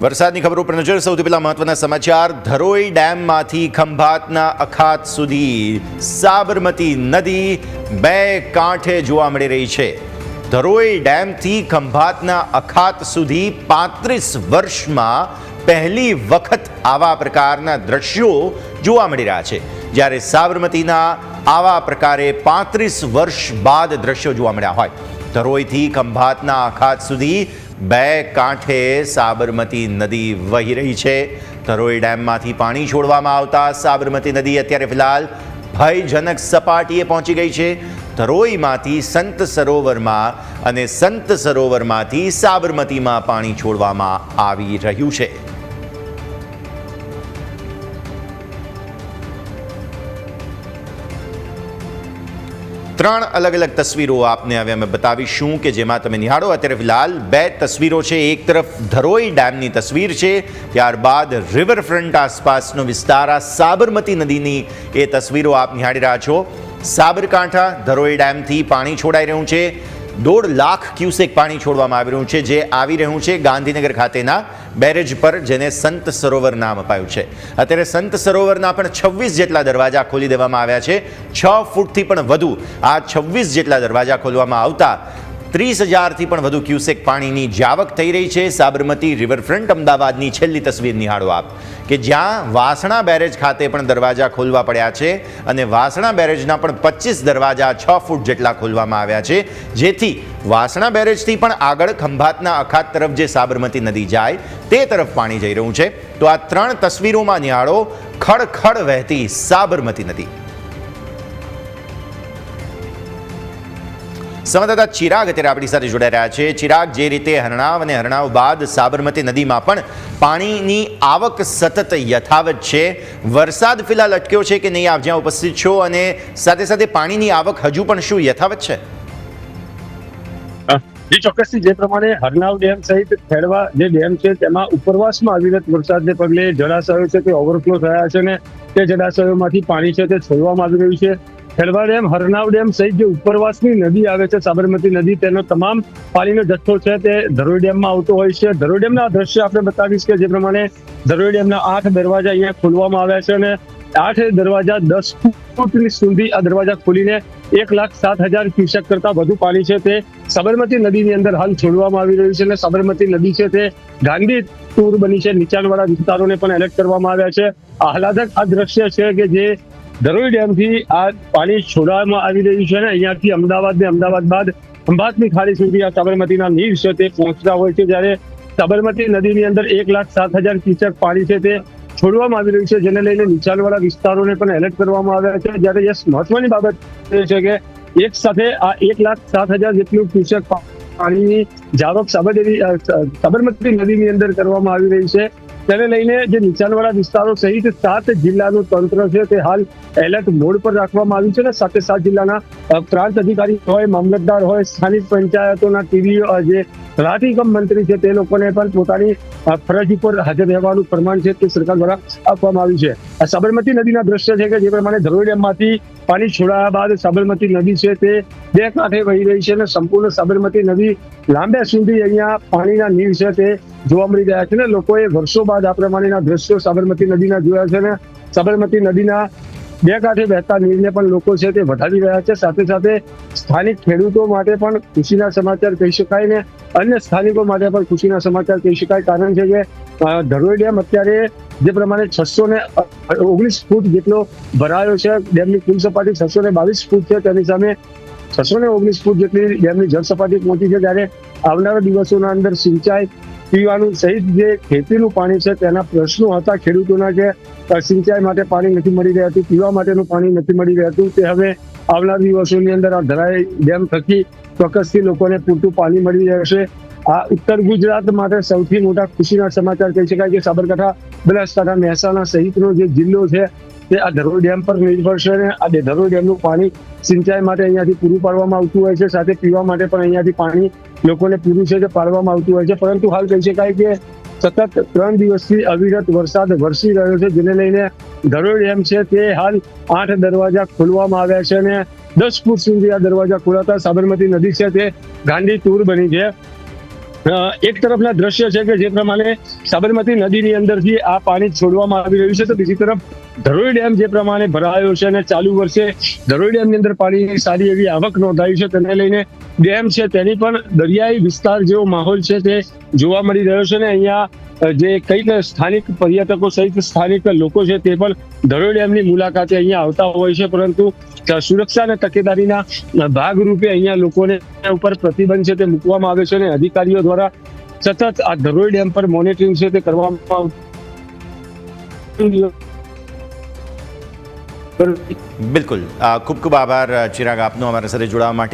વરસાદની ખબર ઉપર નજર સૌથી પહેલા મહત્વના સમાચાર. ધરોઈ ડેમમાંથી ખંભાતના અખાત સુધી સાબરમતી નદી બે કાંઠે જોવા મળી રહી છે. ધરોઈ ડેમથી ખંભાતના અખાત સુધી પાંત્રીસ વર્ષમાં પહેલી વખત આવા પ્રકારના દ્રશ્યો જોવા મળી રહ્યા છે. જ્યારે સાબરમતીના આવા પ્રકારે પાંત્રીસ વર્ષ બાદ દ્રશ્યો જોવા મળ્યા હોય. ધરોઈથી ખંભાતના અખાત સુધી બે કાંઠે સાબરમતી નદી વહી રહી છે. ધરોઈ ડેમમાંથી પાણી છોડવામાં આવતા સાબરમતી નદી અત્યારે ફિલહાલ ભયજનક સપાટીએ પહોંચી ગઈ છે. ધરોઈમાંથી સંત સરોવરમાં અને સંત સરોવરમાંથી સાબરમતીમાં પાણી છોડવામાં આવી રહ્યું છે. ત્રણ અલગ અલગ તસવીરો આપને હવે અમે બતાવીશું કે જેમાં તમે નિહાળો. અત્યારે ફિલહાલ બે તસવીરો છે. એક તરફ ધરોઈ ડેમની તસવીર છે. ત્યારબાદ રિવરફ્રન્ટ આસપાસનો વિસ્તાર આ સાબરમતી નદીની એ તસવીરો આપ નિહાળી રહ્યા છો. સાબરકાંઠા ધરોઈ ડેમથી પાણી છોડાઈ રહ્યું છે. દોઢ લાખ ક્યુસેક પાણી છોડવામાં આવી રહ્યું છે, જે આવી રહ્યું છે ગાંધીનગર ખાતેના બેરેજ પર, જેને સંત સરોવર નામ અપાયું છે. અત્યારે સંત સરોવરના પણ છવ્વીસ જેટલા દરવાજા ખોલી દેવામાં આવ્યા છે. છ ફૂટથી પણ વધુ આ છવ્વીસ જેટલા દરવાજા ખોલવામાં આવતા ત્રીસ હજારથી પણ વધુ ક્યુસેક પાણીની જાવક થઈ રહી છે. સાબરમતી રિવરફ્રન્ટ અમદાવાદની છેલ્લી તસવીર નિહાળો આપ. કે જ્યાં વાસણા બેરેજ ખાતે પણ દરવાજા ખોલવા પડ્યા છે અને વાસણા બેરેજના પણ પચીસ દરવાજા છ ફૂટ જેટલા ખોલવામાં આવ્યા છે. જેથી વાસણા બેરેજથી પણ આગળ ખંભાતના અખાત તરફ જે સાબરમતી નદી જાય તે તરફ પાણી જઈ રહ્યું છે. તો આ ત્રણ તસવીરોમાં નિહાળો. ખડખડ વહેતી સાબરમતી નદી. સંવાદદાતા ચિરાગ અત્યારે આપણી સાથે જોડાઈ રહ્યા છે. ચિરાગ, જે રીતે હરણાવ અને હરણાવ બાદ સાબરમતી નદીમાં પણ પાણીની આવક સતત યથાવત છે. વરસાદ ફિલહાલ અટક્યો છે કે નહીં આપ જ્યાં ઉપસ્થિત છો અને સાથે સાથે પાણીની આવક હજુ પણ શું યથાવત છે? જે, ચોક્કસથી. જે પ્રમાણે હરનાવ ડેમ સહિત ખેડવા જે ડેમ છે તેમાં ઉપરવાસમાં અવિરત વરસાદને પગલે જળાશયો છે તે ઓવરફ્લો થયા છે અને તે જળાશયોમાંથી પાણી છે તે છોડવામાં આવી રહ્યું છે. ખેડવા ડેમ હરનાવ ડેમ સહિત જે ઉપરવાસની નદી આવે છે, સાબરમતી નદી, તેનો તમામ પાણીનો જથ્થો છે તે ધરોઈ ડેમમાં આવતો હોય છે. ધરોઈ ડેમના દ્રશ્ય આપણે બતાવીશ કે જે પ્રમાણે ધરોઈ ડેમના આઠ દરવાજા અહીંયા ખોલવામાં આવ્યા છે અને આઠ દરવાજા દસ ફૂટની સુધી આ દરવાજા ખોલીને એક લાખ સાત હજાર ક્યુસેક કરતા વધુ પાણી છે તે સાબરમતી નદીની અંદર હાલ છોડવામાં આવી રહ્યું છે અને સાબરમતી નદી છે તે ગાંધી ટૂર બની છે. નીચાણવાળા વિસ્તારોને પણ એલર્ટ કરવામાં આવ્યા છે. આહલાદક આ દ્રશ્ય છે કે જે ધરોઈ ડેમથી આ પાણી છોડવામાં આવી રહ્યું છે અને અહીંયાથી અમદાવાદ ને અમદાવાદ બાદ ખંભાતની ખાડી સુધી આ સાબરમતીના નીર છે તે પહોંચતા હોય છે જ્યારે સાબરમતી નદીની અંદર એક લાખ સાત હજાર ક્યુસેક પાણી છે તે છોડવામાં આવી રહ્યું છે, જેને લઈને નીચાણવાળા વિસ્તારોને પણ એલર્ટ કરવામાં આવ્યા છે. જ્યારે યસ, મહત્વની બાબત એ છે કે એક સાથે આ એક લાખ સાત હજાર જેટલું ક્યુસેક પાણીની જાવક સાબરમતી નદીની અંદર કરવામાં આવી રહી છે. તેને લઈને જે નીચાણવાળા વિસ્તારો સહિત સાત જિલ્લાનું તંત્ર છે તે હાલ એલર્ટ મોડ પર રાખવામાં આવ્યું છે અને સાથે સાત જિલ્લાના પ્રાંત અધિકારી હોય, મામલતદાર હોય, સ્થાનિક પંચાયતોના ટીવી જે તલાટી મંત્રી છે તે લોકોને પણ પોતાની ફરજ ઉપર હાજર રહેવાનું પ્રમાણ છે તે સરકાર દ્વારા આપવામાં આવ્યું છે. આ સાબરમતી નદીના દ્રશ્ય છે કે જે પ્રમાણે ધરોઈ ડેમમાંથી પાણી છોડાયા બાદ સાબરમતી નદી છે તે બે કાંઠે વહી રહી છે અને સંપૂર્ણ સાબરમતી નદી લાંબે સુધી અહીંયા પાણીના નીર છે તે જોવા મળી રહ્યા છે ને, લોકોએ વર્ષો બાદ આ પ્રમાણેના દ્રશ્યો સાબરમતી નદીના જોયા છે ને, સાબરમતી નદીના બે કાંઠે વહેતા નીરને પણ લોકો છે તે વધારી રહ્યા છે. સાથે સાથે સ્થાનિક ખેડૂતો માટે પણ ખુશીના સમાચાર કહી શકાય ને, અન્ય સ્થાનિકો માટે પણ ખુશીના સમાચાર કહી શકાય. કારણ છે કે ધરોઈ ડેમ અત્યારે જે પ્રમાણે છસો ને ઓગણીસ ફૂટ જેટલો ભરાયો છે. ડેમની કુલ સપાટી છસો ને બાવીસ ફૂટ છે. તેની સામે છસો ને ઓગણીસ ફૂટ જેટલી ડેમની જળ સપાટી પહોંચી છે. ત્યારે આવનારા દિવસોના અંદર સિંચાઈ પીવાનું સહિત જે ખેતીનું પાણી છે તેના પ્રશ્નો હતા. ખેડૂતોના જે સિંચાઈ માટે પાણી નથી મળી રહેતું પીવા માટેનું પાણી નથી મળી રહેતું તે હવે આવનાર દિવસોની અંદર આ ધરાઈ ડેમ થકી ચોક્કસથી લોકોને પૂરતું પાણી મળી રહેશે. આ ઉત્તર ગુજરાત માટે સૌથી મોટા ખુશીના સમાચાર કહી શકાય કે સાબરકાંઠા, બનાસકાંઠા, મહેસાણા સહિતનો જે જિલ્લો છે તે આ ધરોઈ ડેમ પર નિર્ભર છે અને આ ધરોઈ ડેમનું પાણી સિંચાઈ માટે અહીંયાથી પૂરું પાડવામાં આવતું હોય છે. સાથે પીવા માટે પણ અહીંયાથી પાણી લોકોને પૂરી છે તે પાડવામાં આવતું હોય છે. પરંતુ હાલ કહી શકાય કે સતત ત્રણ દિવસથી અવિરત વરસાદ વરસી રહ્યો છે, જેને લઈને ધરોઈ ડેમ છે તે હાલ આઠ દરવાજા ખોલવામાં આવ્યા છે અને દસ ફૂટ સુધી આ દરવાજા ખોલાતા સાબરમતી નદી છે તે ગાંધી ટૂર બની છે. એક તરફના દ્રશ્ય છે કે જે પ્રમાણે સાબરમતી નદીની અંદરથી આ પાણી છોડવામાં આવી રહ્યું છે, તો બીજી તરફ ધરોઈ ડેમ જે પ્રમાણે ભરાયો છે અને ચાલુ વર્ષે ધરોઈ ડેમની અંદર પાણીની સારી એવી આવક નોંધાઈ છે, તેને લઈને ડેમ છે, તેની પણ દરિયાઈ વિસ્તાર જેવો માહોલ છે તે જોવા મળી રહ્યો છે ને અહીંયા જે કંઈક સ્થાનિક પર્યટકો સહિત સ્થાનિક લોકો છે તે પણ ધરોઈ ડેમની મુલાકાતે અહીંયા આવતા હોય છે, પરંતુ સુરક્ષા અને તકેદારીના ભાગરૂપે અહીંયા લોકોને ઉપર પ્રતિબંધ છે તે મૂકવામાં આવે છે અને અધિકારીઓ દ્વારા સતત આ ધરોઈ ડેમ પર મોનિટરિંગ છે તે કરવામાં બિલકુલ. ખૂબ ખૂબ આભાર ચિરાગ આપનો અમારા સાથે જોડાવા માટે.